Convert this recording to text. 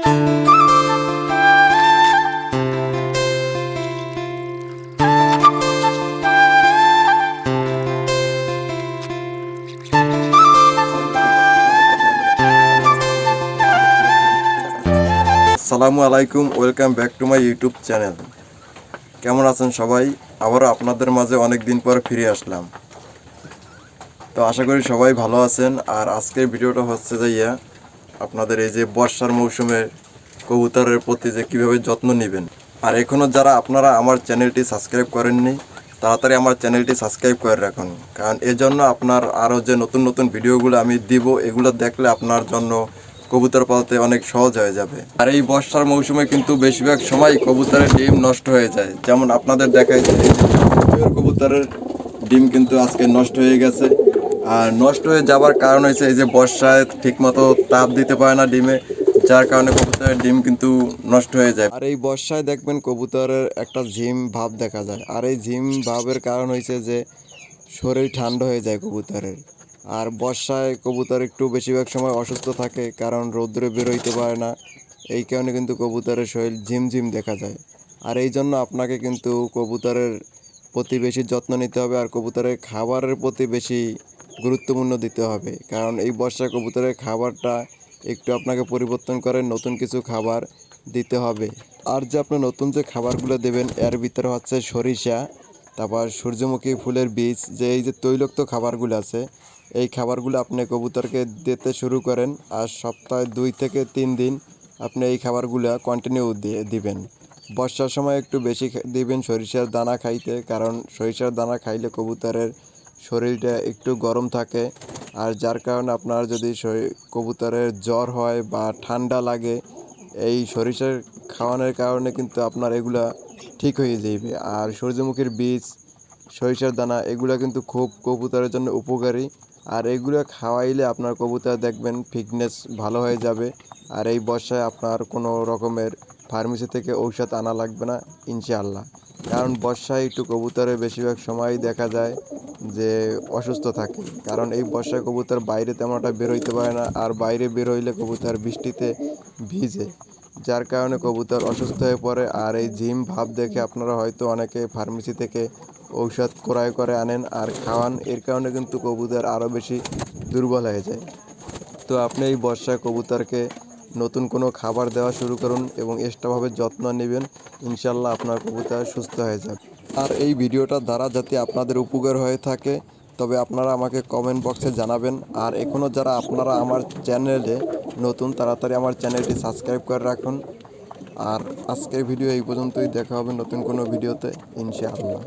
আসসালামু আলাইকুম, welcome back to my YouTube channel. কেমন আছেন সবাই? আবারও আপনাদের মাঝে অনেক দিন পর ফিরে আসলাম। তো আশা করি সবাই ভালো আছেন, আর আজকের ভিডিওটা হচ্ছে যে ইয়া আপনাদের এই যে বর্ষার মৌসুমে কবুতরের প্রতি যে কীভাবে যত্ন নেবেন। আর এখনও যারা আপনারা আমার চ্যানেলটি সাবস্ক্রাইব করেননি, তাড়াতাড়ি আমার চ্যানেলটি সাবস্ক্রাইব করে রাখুন। কারণ এজন্য আপনার আরও যে নতুন নতুন ভিডিওগুলো আমি দিব, এগুলো দেখলে আপনার জন্য কবুতর পালতে অনেক সহজ হয়ে যাবে। আর এই বর্ষার মৌসুমে কিন্তু বেশিরভাগ সময় কবুতরের ডিম নষ্ট হয়ে যায়। যেমন আপনাদের দেখাই যায় যে কবুতরের ডিম কিন্তু আজকে নষ্ট হয়ে গেছে। আর নষ্ট হয়ে যাবার কারণ হয়েছে এই যে বর্ষায় ঠিকমতো তাপ দিতে পারে না ডিমে, যার কারণে কবুতরের ডিম কিন্তু নষ্ট হয়ে যায়। আর এই বর্ষায় দেখবেন কবুতরের একটা ঝিম ভাব দেখা যায়। আর এই ঝিম ভাবের কারণ হয়েছে যে শরীর ঠান্ডা হয়ে যায় কবুতরের। আর বর্ষায় কবুতর একটু বেশিরভাগ সময় অসুস্থ থাকে, কারণ রৌদ্রে বেরোইতে পারে না। এই কারণে কিন্তু কবুতরের শরীর ঝিমঝিম দেখা যায়। আর এই জন্য আপনাকে কিন্তু কবুতরের প্রতি বেশি যত্ন নিতে হবে, আর কবুতরের খাবারের প্রতি বেশি গুরুত্বপূর্ণ দিতে হবে। কারণ এই বর্ষা কবুতরের খাবারটা একটু আপনাকে পরিবর্তন করে নতুন কিছু খাবার দিতে হবে। আর যে আপনি নতুন যে খাবারগুলো দেবেন, এর ভিতরে হচ্ছে সরিষা, তারপর সূর্যমুখী ফুলের বীজ, যে এই যে তৈলাক্ত খাবারগুলো আছে, এই খাবারগুলো আপনি কবুতরকে দিতে শুরু করেন আর সপ্তাহে দুই থেকে তিন দিন আপনি এই খাবারগুলো কন্টিনিউ দিয়ে দিবেন। বর্ষার সময় একটু বেশি দিবেন সরিষার দানা খাইতে, কারণ সরিষার দানা খাইলে কবুতরের শরীরটা একটু গরম থাকে আর যার কারণে আপনার যদি কবুতরের জ্বর হয় বা ঠান্ডা লাগে, এই সরিষার খাওয়ানোর কারণে কিন্তু আপনার এগুলা ঠিক হয়ে যাবে। আর সূর্যমুখীর বীজ, সরিষার দানা, এগুলো কিন্তু খুব কবুতরের জন্য উপকারী। আর এগুলো খাওয়াইলে আপনার কবুতর দেখবেন ফিটনেস ভালো হয়ে যাবে। আর এই বর্ষায় আপনার কোনো রকমের ফার্মেসি থেকে ঔষধ আনা লাগবে না, ইনশাআল্লাহ। কারণ বর্ষায় একটু কবুতরের বেশিরভাগ সময়ই দেখা যায় যে অসুস্থ থাকে। কারণ এই বর্ষায় কবুতর বাইরে তেমন একটা বেরোইতে পারে না আর বাইরে বেরোইলে কবুতর বৃষ্টিতে ভিজে। যার কারণে কবুতর অসুস্থ হয়ে পড়ে আর এই জিম ভাব দেখে আপনারা হয়তো অনেকে ফার্মেসি থেকে ঔষধ ক্রয় করে আনেন আর খাওয়ান। এর কারণে কিন্তু কবুতর আরও বেশি দুর্বল হয়ে যায়। তো আপনি এই বর্ষায় কবুতরকে নতুন কোনো খাবার দেওয়া শুরু করুন এবং এক্সট্রাভাবে যত্ন নেবেন। ইনশাল্লাহ আপনার কবুতর সুস্থ হয়ে যাবে। আর এই ভিডিওটা দ্বারা যাতে আপনাদের উপকার হয়ে থাকে, তবে আপনারা আমাকে কমেন্ট বক্সে জানাবেন। আর এখনও যারা আপনারা আমার চ্যানেলে নতুন, তাড়াতাড়ি আমার চ্যানেলটি সাবস্ক্রাইব করে রাখুন। আর আজকের ভিডিও এই পর্যন্তই। দেখা হবে নতুন কোনো ভিডিওতে। ইনশাআল্লাহ।